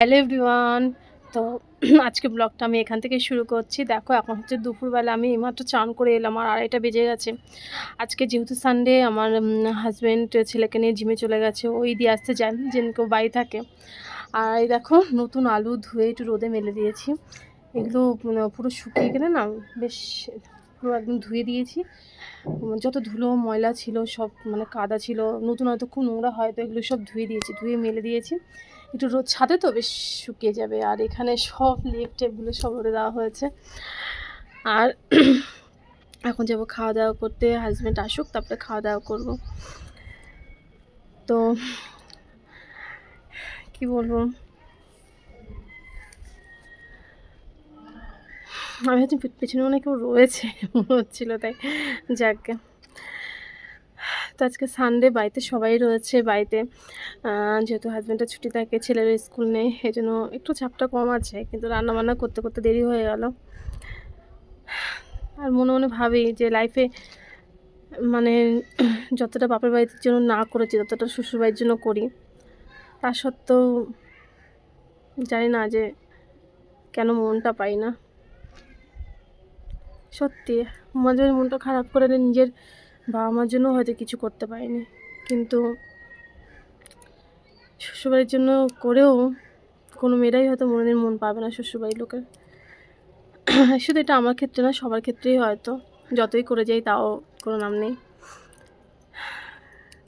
Hello everyone তো আজকে ব্লগটা আমি এখান থেকে শুরু করছি। দেখো, এখন হচ্ছে দুপুরবেলা আমি এইমাত্র চান করে এলাম আর আড়াইটা বেজে গেছে। আজকে যেহেতু সানডে আমার হাজব্যান্ড ছেলেকে নিয়ে জিমে চলে গেছে। ওই দিয়ে আসতে যান যেন কেউ বাড়ি থাকে। আর এই দেখো, নতুন আলু ধুয়ে একটু রোদে মেলে দিয়েছি। এগুলো পুরো শুকিয়ে গেলে না, বেশ, পুরো একদম ধুয়ে দিয়েছি। যত ধুলো, ময়লা ছিল, সব মানে কাদা ছিল। নতুন হয়তো খুব নোংরা হয়, তো এগুলো সব ধুয়ে দিয়েছি, ধুয়ে মেলে দিয়েছি। একটু রোদ ছাদে তো বেশ শুকিয়ে যাবে, আর এখানে সব লেপ টেপগুলো সব রোদে দেওয়া হয়েছে। আর এখন যাব খাওয়া দাওয়া করতে হাজব্যান্ড আসুক, তারপরে খাওয়া দাওয়া করব। তো কি বলব? আমি হচ্ছে পেছনে মনে কেউ রয়েছে, মনে হচ্ছিল, তাই যাকে। তো আজকে সানডে বাড়িতে সবাই রয়েছে বাড়িতে। যেহেতু হাজব্যান্ডের ছুটি থাকে, ছেলের স্কুল নেই এই জন্য একটু চাপটা কম আছে, কিন্তু রান্না বান্না করতে করতে দেরি হয়ে গেল। আর মনে মনে ভাবি যে লাইফে মানে যতটা বাপের বাড়ির জন্য না করেছি, ততটা শ্বশুর বাড়ির জন্য করি। তা সত্ত্বেও জানি না যে কেন মনটা পাই না। সত্যি, মাঝে মনটা খারাপ করে নিজের বাবা মার জন্য হয়তো কিছু করতে পারিনি। কিন্তু শ্বশুরবাড়ির জন্য করেও কোনো মেয়েরাই হয়তো মনের মন পাবে না শ্বশুরবাড়ির লোকের। শুধু এটা আমার ক্ষেত্রে না, সবার ক্ষেত্রেই হয়তো। যতই করে যাই তাও কোনো নাম নেই।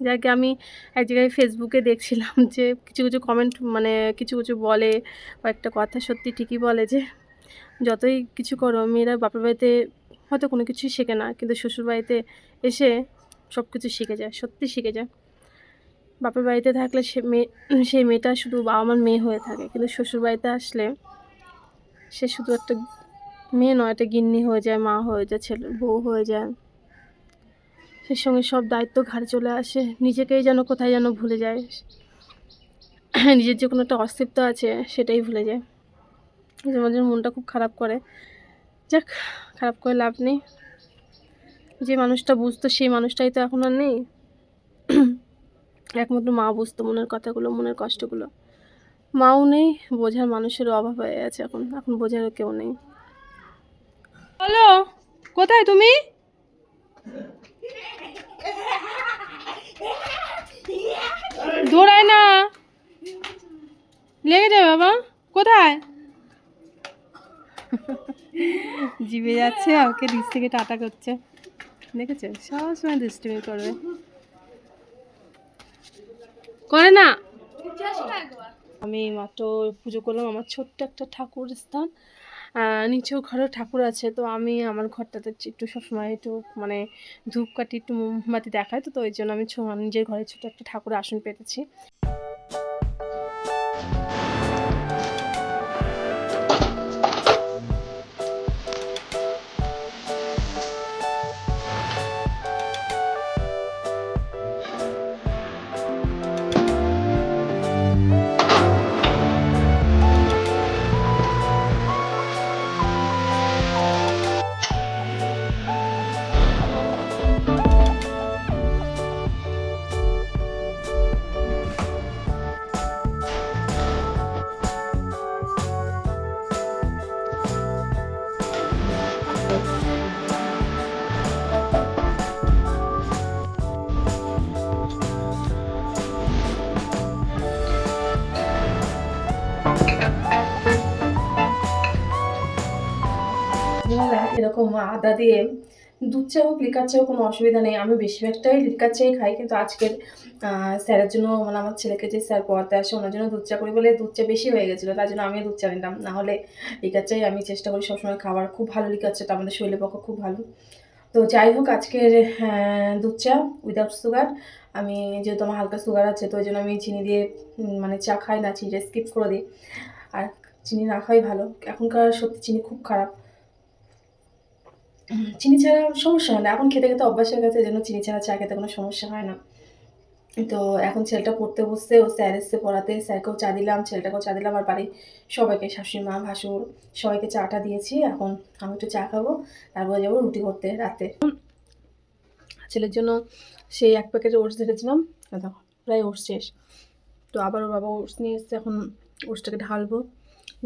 যাকে আমি এক জায়গায় ফেসবুকে দেখছিলাম যে কিছু কিছু কমেন্ট মানে কিছু কিছু বলে, কয়েকটা কথা সত্যি ঠিকই বলে যে, যতই কিছু করো, মেয়েরা বাপের বাড়িতে হয়তো কোনো কিছুই শেখে না, কিন্তু শ্বশুর বাড়িতে এসে সব কিছু শিখে যায়, সত্যি শিখে যায়। বাপের বাড়িতে থাকলে সে মেয়ে, সেই মেয়েটা শুধু বাবা মার মেয়ে হয়ে থাকে, কিন্তু শ্বশুর বাড়িতে আসলে সে শুধু একটা মেয়ে নয়, একটা গিন্নি হয়ে যায়, মা হয়ে যায়, ছেলে, বউ হয়ে যায়। সে সঙ্গে সব দায়িত্ব ঘাড়ে চলে আসে, নিজেকেই যেন কোথায় যেন ভুলে যায়। নিজের যে কোনো একটা অস্তিত্ব আছে, সেটাই ভুলে যায়। মাঝে মনটা খুব খারাপ করে যাক, খারাপ করে লাভ নেই। যে মানুষটা বুঝতো, সেই মানুষটাই তো এখন আর নেই। একমাত্র মা বুঝতো মনের কথাগুলো, মনের কষ্টগুলো। মাও নেই, বোঝার মানুষেরও অভাব হয়ে গেছে এখন। এখন বোঝার কেউ নেই। হ্যালো, কোথায় তুমি দৌড়ায় না লেগে যাবে বাবা কোথায় জিভে যাচ্ছে ওকে নিচ থেকে টাটা করছে। দেখেছে? সবসময় দুষ্টুমি করবে করে না। আমি মাত্র পুজো করলাম আমার ছোট্ট একটা ঠাকুর স্থান। নিচেও ঘরে ঠাকুর আছে, তো আমি আমার ঘরটাতে একটু সবসময় একটু মানে ধূপকাঠি একটু মোমবাতি দেখাই তো তো ওই জন্য আমি নিজের ঘরে ছোট একটা ঠাকুর আসন পেতেছি। এরকম আদা দিয়ে দুধ চা হোক, লিকার চা কোনো অসুবিধা নেই। আমি বেশিরভাগটাই লিকার চাই খাই, কিন্তু আজকের স্যারের জন্য মানে আমার ছেলেকে যে স্যার পড়াতে আসে, ওনার জন্য দুধ চা করি বলে দুধ চা বেশি হয়ে গেছিল, তার জন্য আমি দুধ চা নিলাম। নাহলে লিকার চাই আমি চেষ্টা করি সবসময় খাবার খুব ভালো লিকার চাটা আমাদের শরীরের পক্ষে খুব ভালো। তো যাই হোক, আজকের দুধ চা উইদাউট সুগার আমি যেহেতু আমার হালকা সুগার আছে, তো ওই জন্য আমি চিনি দিয়ে মানে চা খাই না, চিনিটা স্কিপ করে দিই। আর চিনি না খাই ভালো। এখনকার সত্যি চিনি খুব খারাপ। চিনি ছাড়া সমস্যা হয় না। এখন খেতে খেতে অভ্যাস হয়ে গেছে যেন চিনি ছাড়া চা খেতে কোনো সমস্যা হয় না। তো এখন ছেলেটা পড়তে বসতে ও স্যার এসছে পড়াতে স্যারকেও চা দিলাম ছেলেটাকেও চা দিলাম আর বাড়ির সবাইকে শাশুড়ি মা ভাসুর সবাইকে চাটা দিয়েছি। এখন আমি একটু চা খাব তারপরে যাব রুটি করতে রাতে। ছেলের জন্য সেই এক প্যাকেট ওটস রেখেছিলাম দেখো, প্রায় ওটস শেষ। তো আবার ওর বাবা ওটস নিয়ে এসছে এখন ওটসটাকে ঢালবো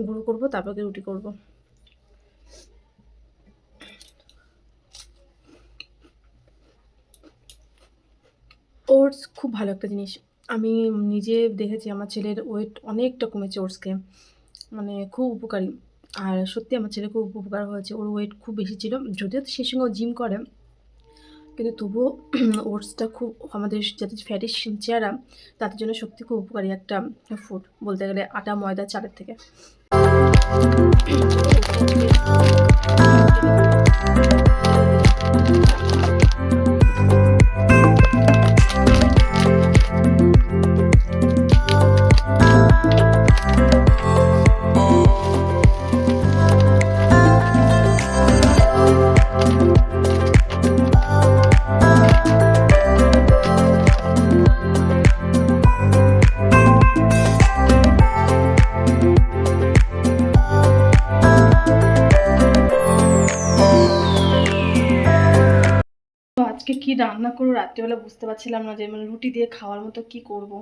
গুঁড়ো করব তারপরে রুটি করব। ওটস খুব ভালো একটা জিনিস। আমি নিজে দেখেছি আমার ছেলের ওয়েট অনেকটা কমেছে ওটস খেয়ে মানে খুব উপকারী। আর সত্যি আমার ছেলে খুব উপকার হয়েছে। ওর ওয়েট খুব বেশি ছিল। যদিও সেই সঙ্গে জিম করে। কিন্তু তবুও ওটসটা খুব আমাদের যাতে ফ্যাটি চেহারা, তাদের জন্য সত্যি খুব উপকারী একটা ফুড বলতে গেলে আটা, ময়দা, চালের থেকে। তো রান্না করব রাত্রিবেলা বুঝতে পারছিলাম না যে মানে রুটি দিয়ে খাওয়ার মতো কি করব।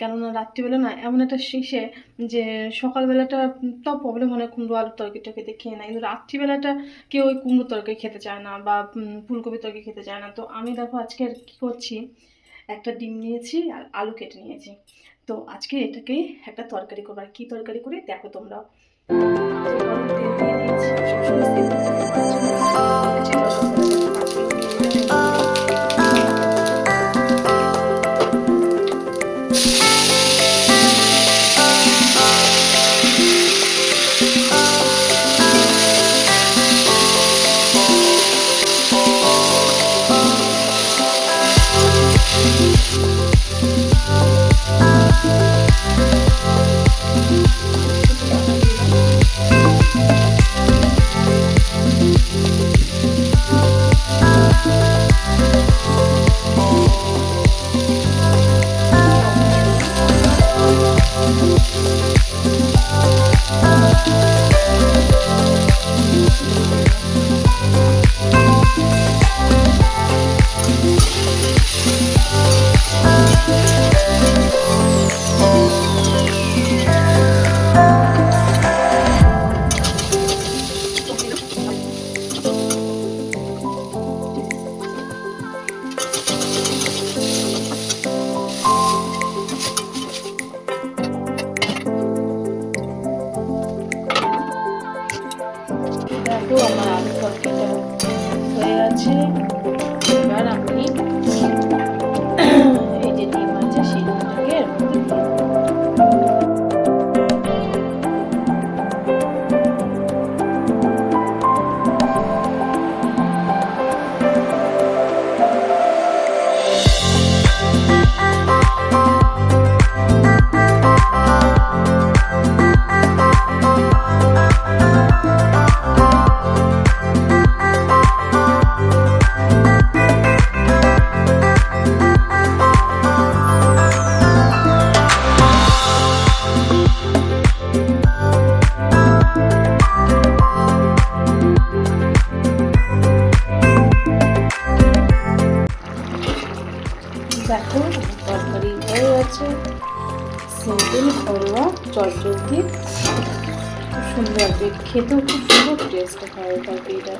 কেননা রাত্রিবেলা না, এমন একটা শেষে যে সকালবেলাটা তাও প্রবলেম হয় কুমড়ো আলুর তরকারি টরকারি খেয়ে নেয়। কিন্তু রাত্রিবেলাটা কেউ ওই কুমড়ো তরকারি খেতে চায় না বা ফুলকপি তরকারি খেতে চায় না। তো আমি দেখো আজকে আর কি করছি, একটা ডিম নিয়েছি আর আলু কেটে নিয়েছি। তো আজকে এটাকেই একটা তরকারি করব। আর কী তরকারি করি? দেখো তোমরা তো এবার তেল দিয়ে দিয়েছি দেখো আমার আলু তরকারিটা হয়ে আছে। সিম্পল ঘরোয়া চটচলতি খুব সুন্দর খেতেও খুব সুন্দর টেস্ট হয় তরকারিটা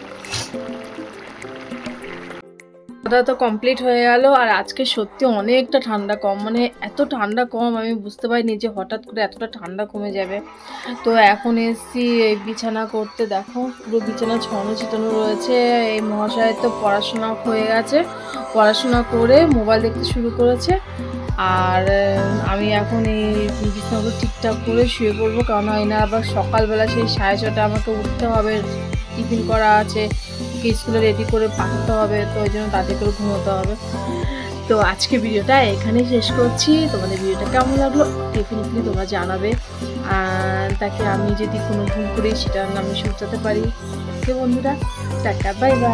খাওয়া তো কমপ্লিট হয়ে গেল, আর আজকে সত্যি অনেকটা ঠান্ডা কম। মানে এত ঠান্ডা কম, আমি বুঝতে পারিনি যে হঠাৎ করে এতটা ঠান্ডা কমে যাবে। তো এখন এসছি এই বিছানা করতে। দেখো, পুরো বিছানা ছড়ানো ছিটানো রয়েছে। এই মহাশয়ের তো পড়াশোনা হয়ে গেছে। পড়াশোনা করে মোবাইল দেখতে শুরু করেছে। আর আমি এখন এই বিছানাগুলো ঠিকঠাক করে শুয়ে পড়ব। কারণ হয় না আবার সকালবেলা সেই সাড়ে ছটা আমাকে উঠতে হবে, টিফিন করা আছে স্কুলে রেডি করে পাঠাতে হবে, তো ওই জন্য তাড়াতাড়ি করে ঘুমোতে হবে। তো আজকে ভিডিওটা এখানেই শেষ করছি। তোমাদের ভিডিওটা কেমন লাগল ডেফিনেটলি তোমরা জানাবে। তাকে আমি যদি কোনো ভুল করি সেটা আমি শুনতে পারি। তো বন্ধুরা, টাটা বাই বাই